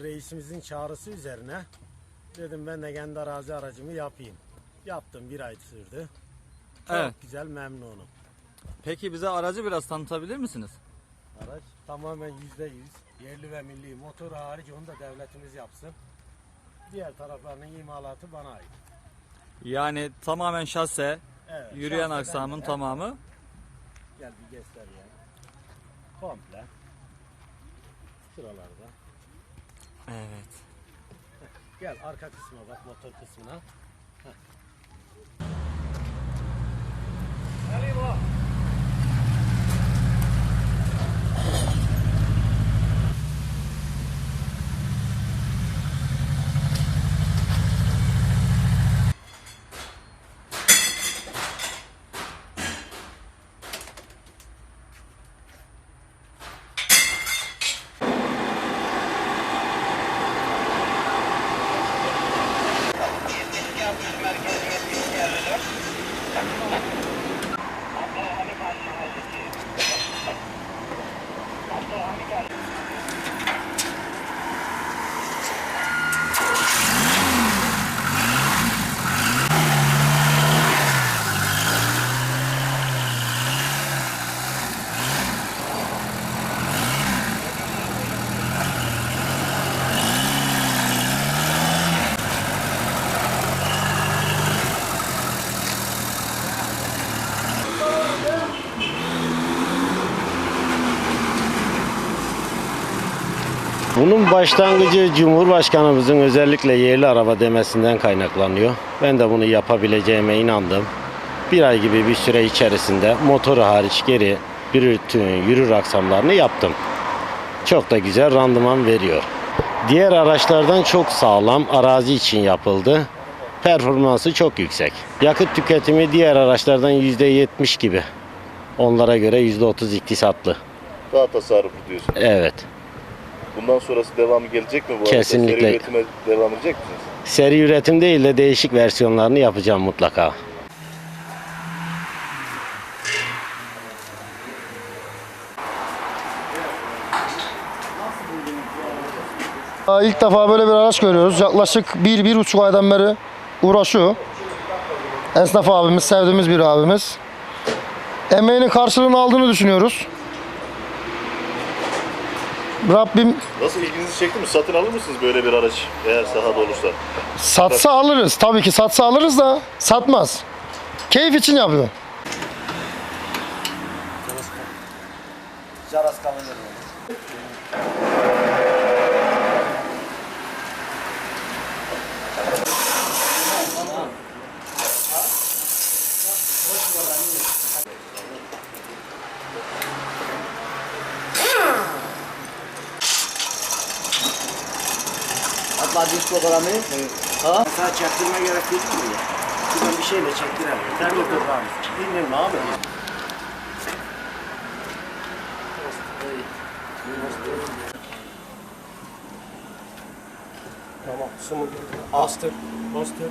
Reisimizin çağrısı üzerine dedim ben de kendi arazi aracımı yapayım. Yaptım bir ay sürdü. Çok Evet. güzel memnunum. Peki bize aracı biraz tanıtabilir misiniz? Araç tamamen yüzde yüz yerli ve milli motor hariç onu da devletimiz yapsın. Diğer taraflarının imalatı bana ait. Yani tamamen şase, Evet, yürüyen şahsen aksamın ben- tamamı. Gel bir göster ya. Komple. Şuralarda. Evet. Gel arka kısmına bak motor kısmına. Heh. Bunun başlangıcı Cumhurbaşkanımızın özellikle yerli araba demesinden kaynaklanıyor. Ben de bunu yapabileceğime inandım. Bir ay gibi bir süre içerisinde motoru hariç geri bütün yürür aksamlarını yaptım. Çok da güzel randıman veriyor. Diğer araçlardan çok sağlam arazi için yapıldı. Performansı çok yüksek. Yakıt tüketimi diğer araçlardan %70 gibi. Onlara göre %30 iktisatlı. Daha tasarruflu diyorsun. Evet. Bundan sonrası devamı gelecek mi bu arada? Kesinlikle. Seri üretime devam edecek misiniz? Seri üretim değil de değişik versiyonlarını yapacağım mutlaka. İlk defa böyle bir araç görüyoruz. Yaklaşık bir, bir buçuk aydan beri uğraşıyor. Esnaf abimiz, sevdiğimiz bir abimiz. Emeğinin karşılığını aldığını düşünüyoruz. Rabbim Nasıl ilginizi çekti mi? Satın alır mısınız böyle bir araç eğer sahada olursa? satsa alırız. Tabii ki satsa alırız da satmaz. Keyif için yapıyor. Atla disko programı. Ha? Mesela çektirme gerek değil mi? ya? Şuradan bir şeyle. Sen otur abi. Bilmiyorum abi. Tamam. Sumu astır, bastır.